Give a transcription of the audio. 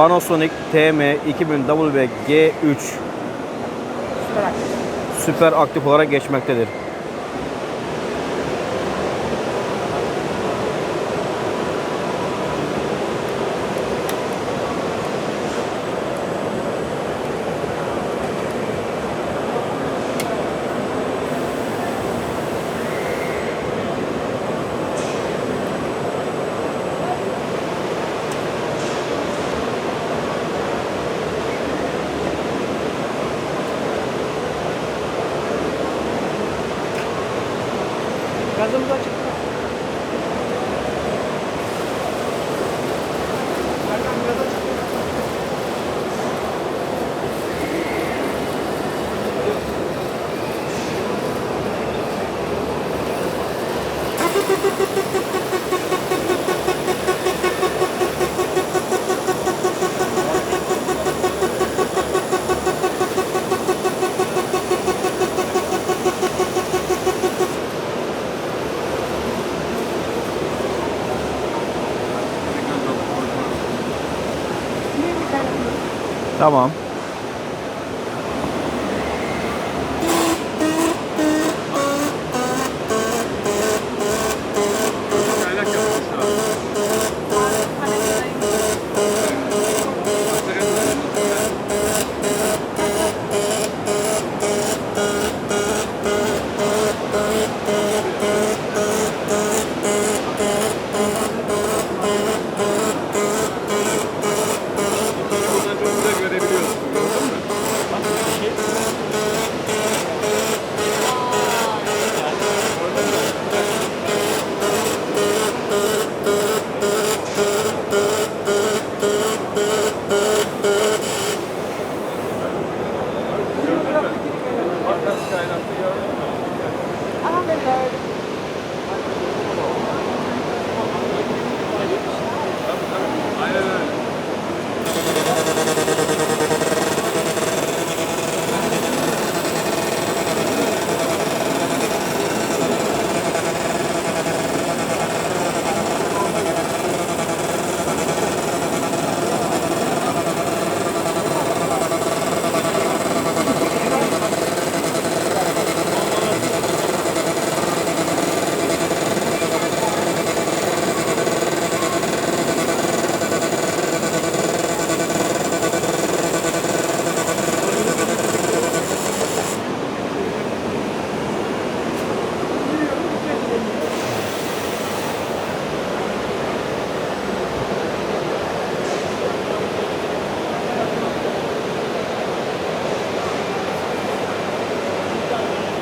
Panasonic TM2000W G3 süper aktif olarak geçmektedir. Gazımız açık. Tamam. Bak nasıl